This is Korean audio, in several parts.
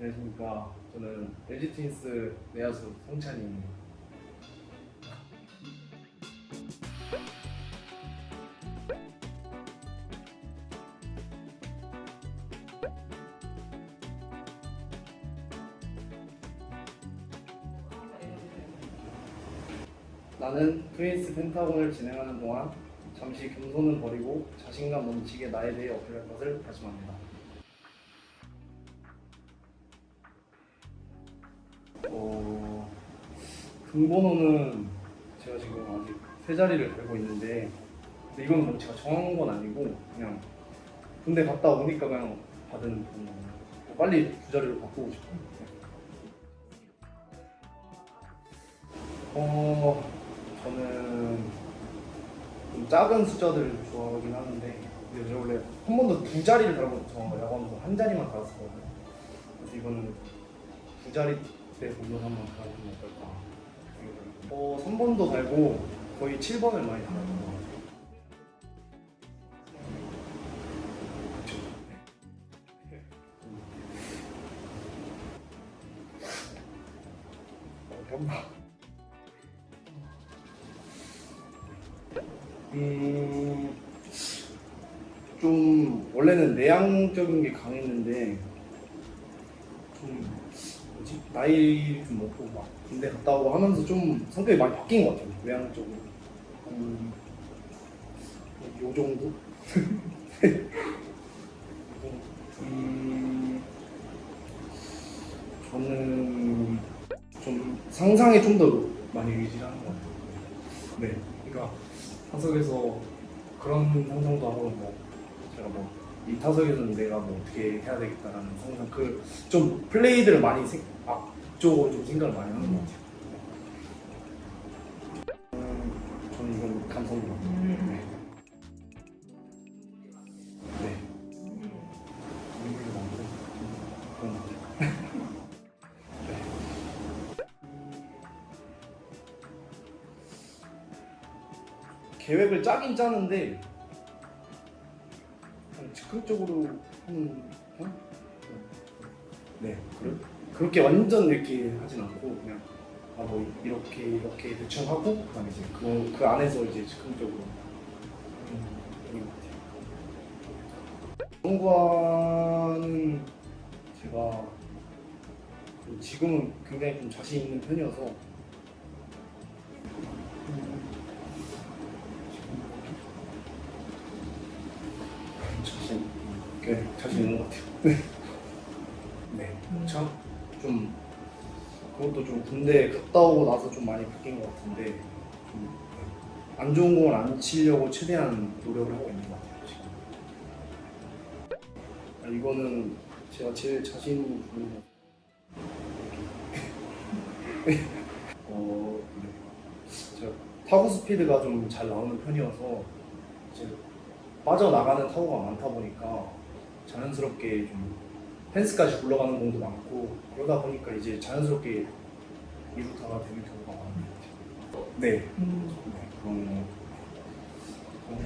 안녕하십니까. 저는 LG 트윈스 내야수 성찬입니다. 나는 트윈스 펜타곤을 진행하는 동안 잠시 겸손은 버리고 자신감 넘치게 나에 대해 어필할 것을 다짐합니다. 등번호는 제가 지금 아직 세 자리를 달고 있는데 근데 이건 뭐 제가 정한 건 아니고 그냥 군대 갔다 오니까 그냥 받은 번호예요. 빨리 두 자리로 바꾸고 싶어요. 어, 저는 좀 작은 숫자들을 좋아하긴 하는데 근데 원래 한 번도 두 자리를 달고 저 야구하면서 한 자리만 달았었거든요. 그래서 이거는 두 자리 때 본론 한번 달아보면 어떨까. 어, 3번도 달고 거의 7번을 많이 것 같아요. 그쵸. 네. 어, 현마. 음, 좀 원래는 내향적인 게 강했는데 좀 뭐지? 나이 좀 먹고 막 군대 갔다 오고 하면서 좀 성격이 많이 바뀐 것 같아요. 외향적으로. 음, 요 정도? 음, 저는 좀 상상에 좀 더 많이 의지를 하는 것 같아요. 네 그러니까 타석에서 그런 상상도 하고 뭐 제가 뭐 이 타석에서는 내가 뭐 어떻게 해야 되겠다라는 상상 그좀 플레이들을 많이 생, 앞쪽으로 좀 생각을 많이 하는 것 같아요. 음, 저는 이건 감성으로. 네. 네. 눈물도 많고 그런 것 같아요. 네. 계획을 짜긴 짜는데 즉흥적으로 하는 편? 네, 그렇, 그렇게 완전 이렇게 하진 않고 그냥 아 뭐 이렇게 이렇게 대충 하고 그다음에 이제 그, 그 안에서 이제 즉흥적으로 하는 것 같아요. 연구와는 제가 그 지금은 굉장히 좀 자신 있는 편이어서 자신 있는 것 같아요. 네. 네. 참, 좀, 그것도 좀 군대 갔다 오고 나서 좀 많이 바뀐 것 같은데, 좀, 네. 안 좋은 공을 안 치려고 최대한 노력을 하고 있는 것 같아요, 지금. 아, 이거는 제가 제일 자신 있는 부분인 것 같아요. 어, 네. 제가 타구 스피드가 좀 잘 나오는 편이어서, 이제 빠져나가는 타구가 많다 보니까 자연스럽게 좀 펜스까지 굴러가는 공도 많고 그러다 보니까 이제 자연스럽게 이루타가 되는 경우가 많은 것 같아요. 네, 네 그런 거. 그런 거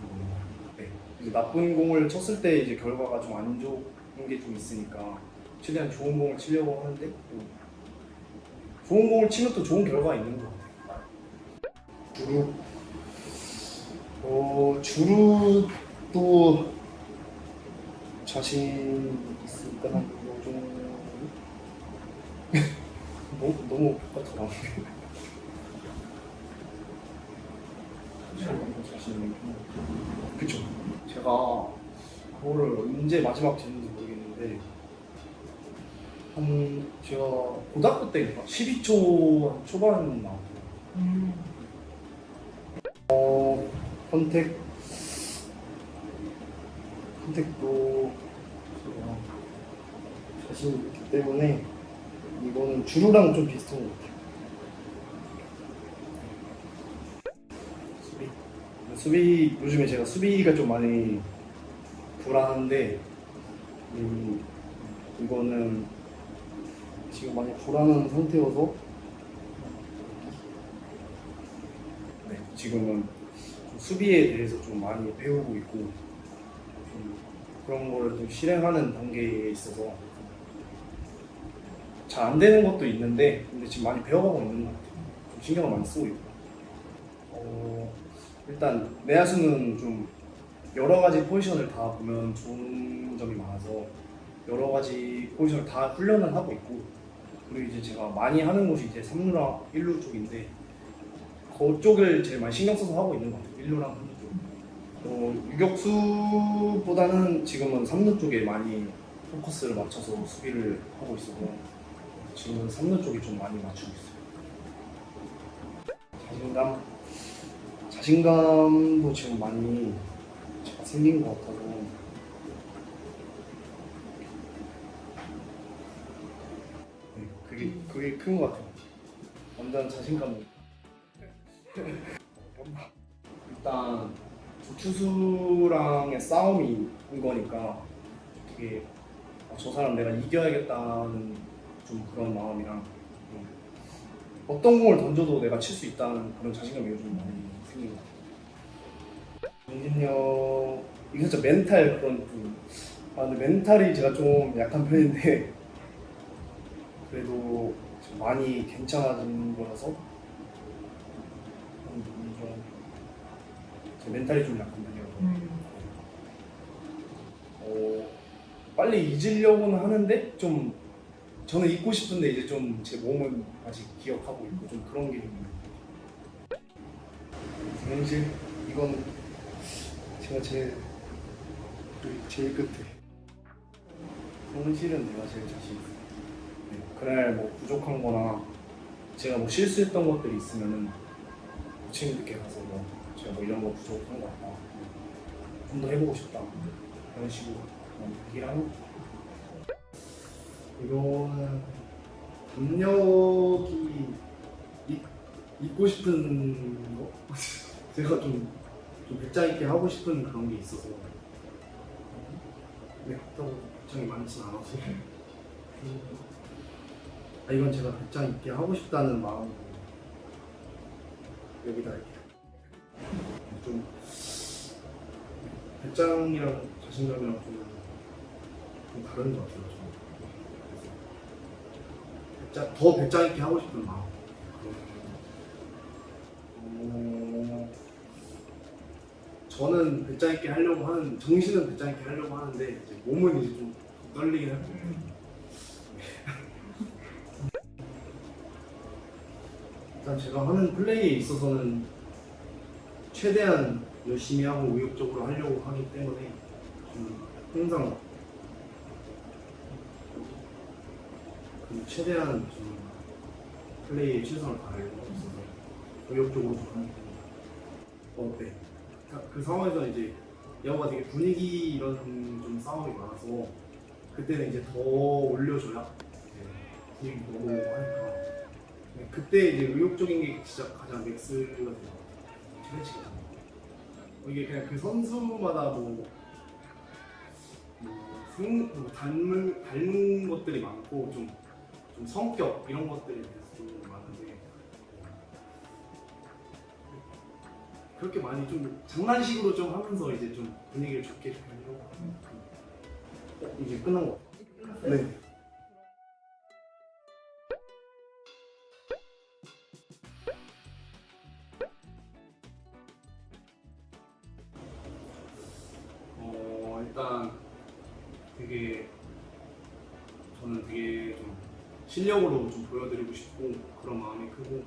좀, 네. 이제 나쁜 공을 쳤을 때 이제 결과가 좀 안 좋은 게 좀 있으니까 최대한 좋은 공을 치려고 하는데 또 좋은 공을 치면 또 좋은 결과가 있는 것 같아요. 주루 어, 주루도 자신 있을까? 요 정도? 너무, 너무 똑같아 나오네. 자신 있는 편. 그쵸. 제가 그거를 언제 마지막 쳤는지 모르겠는데, 한, 제가 고등학교 때인가? 12초 초반 나왔어요. 어, 컨택 컨택도 제가 자신 있기 때문에 이거는 주루랑 좀 비슷한 것 같아요. 수비 수비 요즘에 제가 수비가 좀 많이 불안한데 음, 이거는 지금 많이 불안한 상태여서 네, 지금은 좀 수비에 대해서 좀 많이 배우고 있고 좀 그런 거를 좀 실행하는 단계에 있어서 잘 안 되는 것도 있는데 근데 지금 많이 배워가고 있는 것 같아요. 좀 신경을 많이 쓰고 있고. 어, 일단 내야수는 좀 여러 가지 포지션을 다 보면 좋은 점이 많아서 여러 가지 포지션을 다 훈련을 하고 있고 그리고 이제 제가 많이 하는 곳이 이제 3루랑 1루 쪽인데 그쪽을 제일 많이 신경 써서 하고 있는 것 같아요. 1루랑 3루 쪽. 어, 유격수보다는 지금은 3루 쪽에 많이 포커스를 맞춰서 수비를 하고 있어서 지금은 3루 쪽에 좀 많이 맞추고 있어요. 자신감, 자신감도 지금 많이 생긴 것 같아서 네, 그게 그게 큰 것 같아요. 완전 자신감은 일단 두 투수랑의 싸움이 인 거니까 되게 아, 저 사람 내가 이겨야겠다는 좀 그런 마음이랑 음, 어떤 공을 던져도 내가 칠 수 있다는 그런 자신감이 요즘 많이 생긴 것 같아요. 정신력 이게 진짜 멘탈 그런 좀 아, 근데 멘탈이 제가 좀 약한 편인데 그래도 많이 괜찮아진 거라서 음, 좀, 제 멘탈이 좀 약한 편이어서. 어, 빨리 잊으려고는 하는데 좀 저는 잊고 싶은데 이제 좀 제 몸은 아직 기억하고 있고 좀 그런 게 있는 현실 이건 제가 제일 제일 끝에. 현실은 내가 제일 자신. 있어요. 네, 그날 뭐 부족한 거나 제가 뭐 실수했던 것들이 있으면은 코치님들께 가서 뭐 제가 뭐 이런 거 부족한 거 같다 좀 더 해보고 싶다. 그런 식으로 거 이거는 압력이 잊, 잊고 싶은 거? 제가 좀, 좀 배짱 있게 하고 싶은 그런 게 있어서. 근데 그렇다고 배짱이 많진 않아서. 아, 이건 제가 배짱 있게 하고 싶다는 마음으로 여기다 이렇게 좀 배짱이랑 자신감이랑 좀, 좀 다른 것 같아요. 그래서 배짱, 더 배짱 있게 하고 싶은 마음. 어, 저는 배짱 있게 하려고 하는 정신은 배짱 있게 하려고 하는데 이제 몸은 이제 좀 떨리긴 해요. 일단 제가 하는 플레이에 있어서는 최대한 열심히 하고 의욕적으로 하려고 하기 때문에 좀 항상 그 최대한 좀 플레이에 최선을 다하려고 있어서 의욕적으로 좀 하는 편이에요. 어, 네. 그- 그 상황에서 이제 야구가 되게 분위기 이런 좀 싸움이 많아서 그때는 이제 더 올려줘야 분위기 너무 하니까 네, 그때 이제 의욕적인 게 진짜 가장 맥스가 돼요. 최대치가. 어, 이게 그냥 그 선수마다 뭐, 뭐, 생, 뭐 닮은, 닮은 것들이 많고 좀, 좀 성격 이런 대해서 좀 많은데 그렇게 많이 좀 장난식으로 좀 하면서 이제 좀 분위기를 좋게 좀 하려고 어, 이제 끝난 거 같아요. 네. 저는 되게 좀 실력으로 좀 보여드리고 싶고 그런 마음이 크고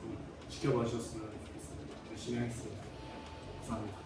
좀 지켜봐 주셨으면 좋겠습니다. 열심히 하겠습니다. 감사합니다.